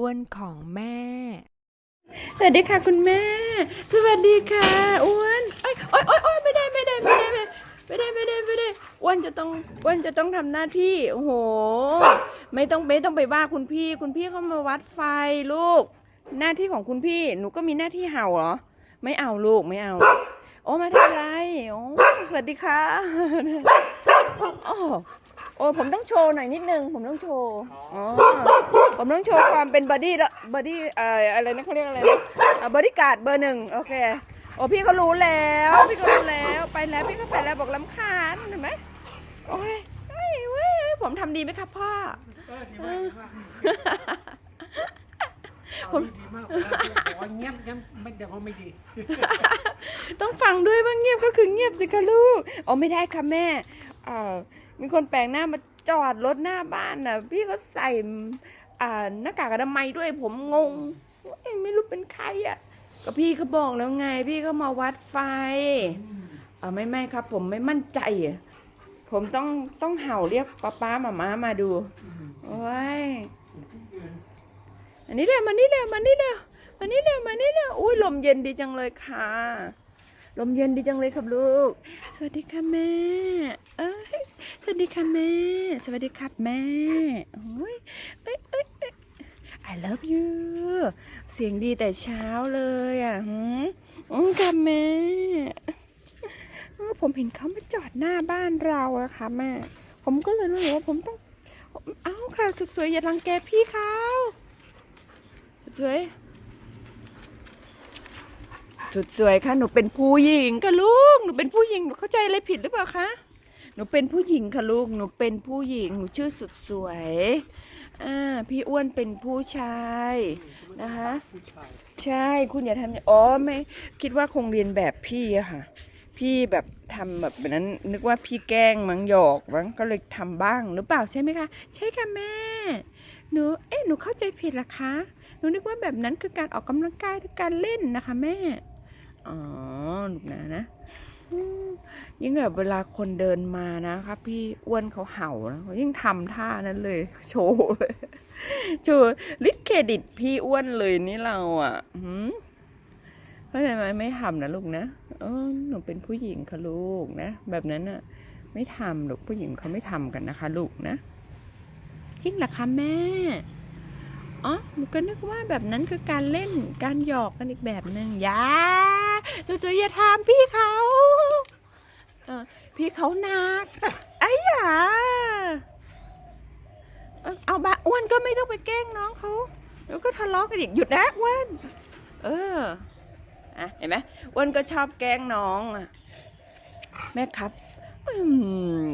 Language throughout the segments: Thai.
อ้วนของแม่ สวัสดีค่ะคุณแม่ สวัสดีค่ะอ้วนเอ้ยโอ๊ยโอ๊ยโอ๊ยไม่ได้ไม่ได้ไม่ได้ไม่ได้ไม่ได้ไม่ได้อ้วนจะต้องอ้วนจะต้องทำหน้าที่โอ้โห ไม่ต้องไม่ต้องไปว่าคุณพี่ คุณพี่เขามาวัดไฟลูก หน้าที่ของคุณพี่หนูก็มีหน้าที่เห่าเหรอไม่เอาลูกไม่เอา โอ้มาทำอะไรโอ้สวัสดีค่ะโอ้ โอ้ผมต้องโชว์หน่อยนิดนึง ผมต้องโชว์อ๋อผมต้องโชว์ความเป็นบอดี้ละบอดี้เอ่ออะไรนะเขาเรียกอะไรนะบอดี้การ์ดเบอร์หนึ่งโอเคโอ้พี่เขารู้แล้ว พี่เขารู้แล้วไปแล้วพี่ก็ไปแล้วบอกลำคาญเห็นไหมโอ้ยเฮ้ยเว้ยผมทำดีไหมครับพ่อเออดีมากดีมากเอาดีมากขอเงียบเงียบไม่เดี๋ยวเขาไม่ดี ต้องฟังด้วยว่าเงียบก็คือเงียบสิคะลูกอ๋อไม่ได้ค่ะแม่เอ่อ มีคนแปลกหน้ามาจอดรถหน้าบ้านน่ะ พี่ก็ใส่อ่าหน้ากากอนามัยด้วยผมงงไม่รู้เป็นใครอะ ก็พี่เขาบอกแล้วไง พี่ก็มาวัดไฟอ่าไม่ไม่ครับ ผมไม่มั่นใจอะผมต้องต้องเห่าเรียกป้าป้าหมาม้ามาดูโอ้ยอันนี้เร็วมานี่เร็วมานี่เร็วมานี่เร็วมานี่เร็วอุ้ยลมเย็นดีจังเลยค่ะ ลมเย็นดีจังเลยครับลูก สวัสดีค่ะแม่ เอ้ย สวัสดีค่ะแม่ สวัสดีครับแม่โอ้ยเอ้ยเอ้ยอ้ย I love you เสียงดีแต่เช้าเลยอะหืมค่ะแม่ ผมเห็นเขามาจอดหน้าบ้านเราอะค่ะแม่ ผมก็เลยรู้สึกว่าผมต้อง เอ้าค่ะ สุดสวยอย่ารังแกพี่เขาสวย สุดสวยค่ะหนูเป็นผู้หญิงค่ะลูกหนูเป็นผู้หญิงหนูเข้าใจอะไรผิดหรือเปล่าคะหนูเป็นผู้หญิงค่ะลูกหนูเป็นผู้หญิงหนูชื่อสุดสวยอ่าพี่อ้วนเป็นผู้ชายนะคะใช่คุณอย่าทำอย่างอ๋อไม่คิดว่าคงเรียนแบบพี่อะค่ะ พี่แบบทำแบบนั้นนึกว่าพี่แกล้งมั้งหยอกมั้งก็เลยทำบ้างหรือเปล่าใช่ไหมคะ ใช่ค่ะแม่ หนูเอ๊ะหนูเข้าใจผิดเหรอคะหนูนึกว่าแบบนั้นคือการออกกำลังกายหรือการเล่นนะคะแม่ อ๋อลูกนะนะอืมยิ่งแบบเวลาคนเดินมานะคะพี่อ้วนเขาเห่านะเขายิ่งทำท่านั้นเลย โชว์เลยโชว์ลิทเครดิตพี่อ้วนเลยนี่เราอะหืมเข้าใจไหมไม่ทำนะลูกนะเออหนูเป็นผู้หญิงค่ะลูกนะแบบนั้นอะ ไม่ทำหรอกผู้หญิงเขาไม่ทำกันนะคะ ลูกนะจริงเหรอคะแม่ อ๋อหนูก็นึกว่าแบบนั้นคือการเล่นการหยอกกันอีกแบบหนึ่งอย่าจู่ๆอย่าทำพี่เขาเออพี่เขาหนักไอ้ยาเอาบะอ้วนก็ไม่ต้องไปแกล้งน้องเขาแล้วก็ทะเลาะกันอีกหยุดนะอ้วนเอออะเห็นไหมอ้วนก็ชอบแกล้งน้องอะแม่ครับอืม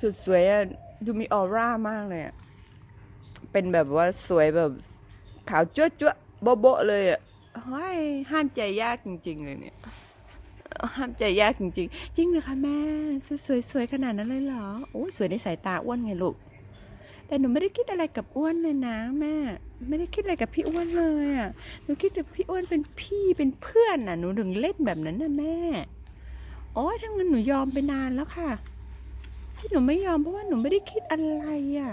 สุดสวยอะดูมีออร่ามากเลยอะ เป็นแบบว่าสวยแบบขาวจ้วจ้วโบ๊ะโบเลยอะเฮ้ยห้ามใจยากจริง ๆ เลยเนี่ย ห้ามใจยากจริง ๆ จริงเหรอคะแม่สวยสวยขนาดนั้นเลยเหรอโอ้ยสวยในสายตาอ้วนไงลูกแต่หนูไม่ได้คิดอะไรกับอ้วนเลยนะแม่ ไม่ได้คิดอะไรกับพี่อ้วนเลยอะหนูคิดกับพี่อ้วนเป็นพี่เป็นเพื่อนน่ะหนูถึงเล่นแบบนั้นน่ะแม่โอ้ยทั้งนั้นหนูยอมไปนานแล้วค่ะ ที่หนูไม่ยอมเพราะว่าหนูไม่ได้คิดอะไรอะ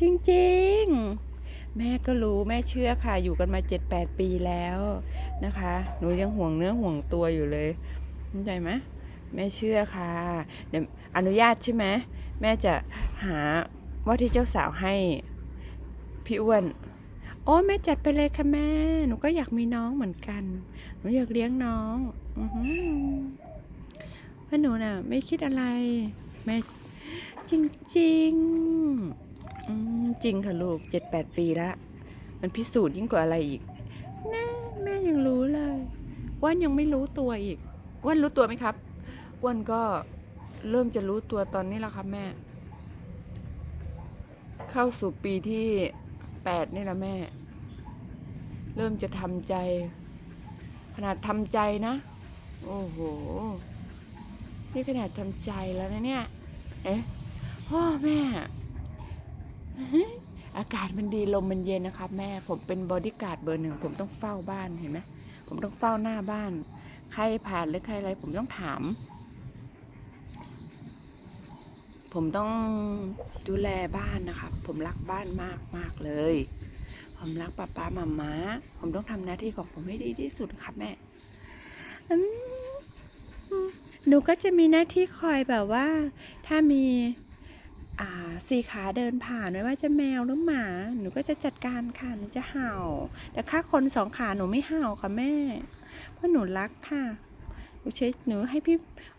จริงๆ แม่ก็รู้แม่เชื่อค่ะ อยู่กันมาเจ็ดแปดปีแล้วนะคะ หนูยังห่วงเนื้อห่วงตัวอยู่เลยเข้าใจไหมแม่เชื่อค่ะเดี๋ยวอนุญาตใช่ไหมแม่จะหาว่าที่เจ้าสาวให้พี่อ้วนโอ้แม่จัดไปเลยค่ะแม่ หนูก็อยากมีน้องเหมือนกัน หนูอยากเลี้ยงน้องอเพราะหนูน่ะ ไม่คิดอะไร แม่ จริงๆอืมจริงค่ะลูกเจ็ดแปดปีละมันพิสูจน์ยิ่งกว่าอะไรอีกแม่แม่ยังรู้เลยว่านยังไม่รู้ตัวอีกว่านรู้ตัวไหมครับว่านก็เริ่มจะรู้ตัวตอนนี้แล้วครับแม่ เข้าสู่ปีที่แปดนี่แหละแม่ เริ่มจะทำใจ ขนาดทำใจนะ โอ้โห นี่ขนาดทำใจแล้วนะเนี่ย เอ๊ะ พ่อแม่ อากาศมันดีลมมันเย็นนะครับ แม่ผมเป็นบอดี้การ์ดเบอร์หนึ่งผมต้องเฝ้าบ้านเห็นไหมผมต้องเฝ้าหน้าบ้าน ใครผ่านหรือใครอะไร ผมต้องถาม ผมต้องดูแลบ้านนะครับผมรักบ้านมากมากเลย ผมรักป้าป้ามาม้าผมต้องทำหน้าที่ของผมให้ดีที่สุดครับแม่หนูก็จะมีหน้าที่คอยแบบว่า ถ้ามี สี่ขาเดินผ่านไม่ว่าจะแมวหรือหมา หนูก็จะจัดการค่ะหนูจะเห่า แต่ถ้าคนสองขาหนูไม่เห่าค่ะแม่ เพราะหนูรักค่ะหนูใช้หนูให้พี่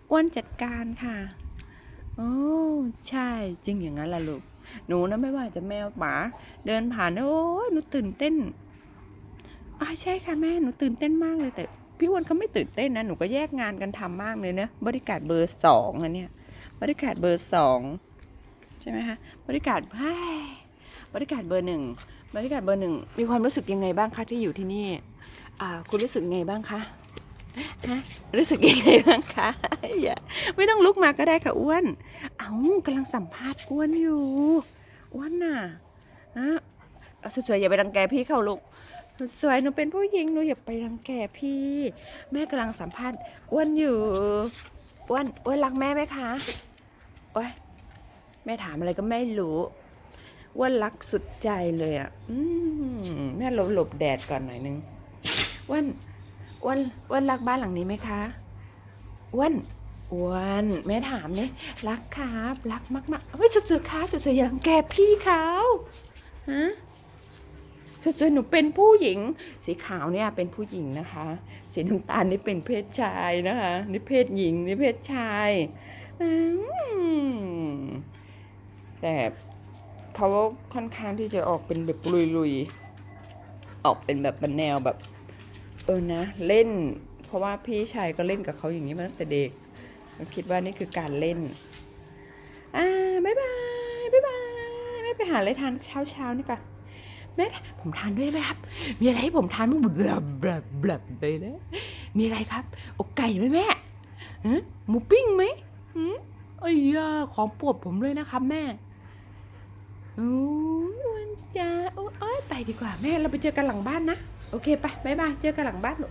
อ้วนจัดการค่ะโอ้ใช่จริงอย่างนั้นล่ะลูกหนูนะไม่ว่าจะแมวหมาเดินผ่านนะโอ้หนูตื่นเต้นอ่าใช่ค่ะแม่หนูตื่นเต้นมากเลยแต่พี่อ้วนเขาไม่ตื่นเต้นนะหนูก็แยกงานกันทำมากเลยเนะบริการเบอร์สองอันเนี้ยบริการเบอร์สอง ใช่ไหมคะบริการเฮ้ยบริการเบอร์หนึ่งบริการเบอร์หนึ่งมีความรู้สึกยังไงบ้างคะที่อยู่ที่นี่คุณรู้สึกไงบ้างคะฮะรู้สึกยังไงบ้างคะอย่าไม่ต้องลุกมาก็ได้ค่ะอ้วน เอากำลังสัมภาษณ์อ้วนอยู่อ้วนน่ะอะสวยๆอย่าไปรังแกพี่เขาลูกสวยหนูเป็นผู้หญิงหนูอย่าไปรังแกพี่ แม่กำลังสัมภาษณ์อ้วนอยู่อ้วนอ้วนรักแม่ไหมคะโอ้ย แม่ถามอะไรก็ไม่รู้อ้วนรักสุดใจเลยอะมแม่หลบหลบแดดก่อนหน่อยนึงอ้วนอ้วนอ้วนรักบ้านหลังนี้ไหมคะอ้วนอ้วนแม่ถามเนี่ยรักครับรักมากๆเฮ้ยสุดๆค่ะสุดๆอย่างแกพี่เขาฮะสุดๆหนูเป็นผู้หญิง สีขาวเนี่ยเป็นผู้หญิงนะคะ สีน้ำตาลนี่เป็นเพศชายนะคะนี่เพศหญิงนี่เพศชายอืม แต่เขาค่อนข้างที่จะออกเป็นแบบลุยๆ ออกเป็นแบบแนวแบบ เออนะ เล่น เพราะว่าพี่ชายก็เล่นกับเขาอย่างนี้มาตั้งแต่เด็กคิดว่านี่คือการเล่น อ่าบ๊ายบายบ๊ายบายไม่ไปหาอะไรทานเช้าเช้านี่ก่อนแม่ผมทานด้วยไหมครับ มีอะไรให้ผมทานบ้างบลับลับลับไปนะมีอะไรครับ อกไก่ไหมแม่หมูปิ้งไหมหืมไอ้ยาของปรดผมเลยนะครับแม่ โอ้ยวันจ้าโอ้ยไปดีกว่าแม่เราไปเจอกันหลังบ้านนะ โอเคไปบายบายเจอกันหลังบ้านลู